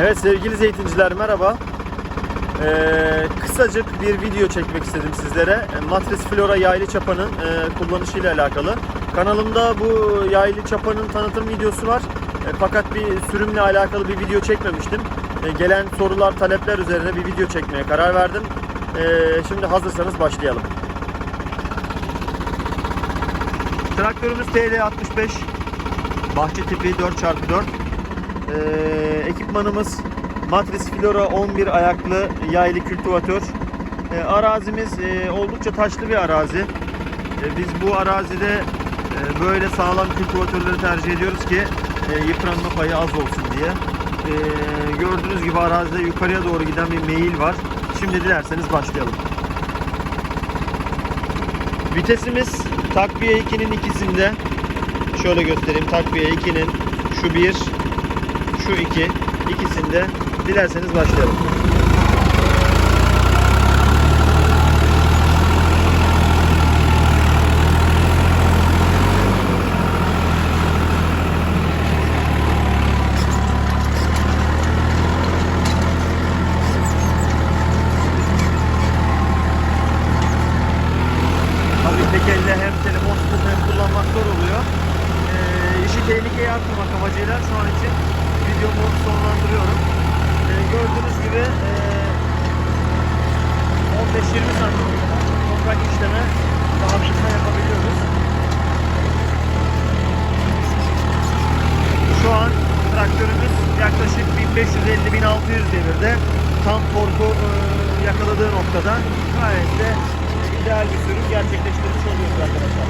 Evet sevgili zeytinciler merhaba. Ee, kısacık bir video çekmek istedim sizlere. E, Matris Flora yaylı çapanın e, kullanışıyla alakalı. Kanalımda bu yaylı çapanın tanıtım videosu var. E, fakat bir sürümle alakalı bir video çekmemiştim. E, gelen sorular, talepler üzerine bir video çekmeye karar verdim. E, şimdi hazırsanız başlayalım. Traktörümüz TD65 bahçe tipi 4x4 ee, ekipmanımız Matris Flora 11 ayaklı yaylı kültivatör. Ee, arazimiz e, oldukça taşlı bir arazi. Ee, biz bu arazide e, böyle sağlam kültivatörleri tercih ediyoruz ki e, yıpranma payı az olsun diye. Ee, gördüğünüz gibi arazide yukarıya doğru giden bir meyil var. Şimdi dilerseniz başlayalım. Vitesimiz takviye 2'nin ikisinde. Şöyle göstereyim. Takviye 2'nin şu bir, şu iki, ikisinde. Dilerseniz başlayalım. Tabii tek elle hem telefon tutup kullanmak zor oluyor. Ee, işi tehlikeye atmamak amacıyla şu an için videomu sonlandırıyorum. Ee, gördüğünüz gibi ee, 15-20 santim toprak işleme rahatlıkla yapabiliyoruz. Şu an traktörümüz yaklaşık 1550-1600 devirde. Tam torku ee, yakaladığı noktada gayet de ideal bir sürüm gerçekleştirmiş oluyoruz arkadaşlar.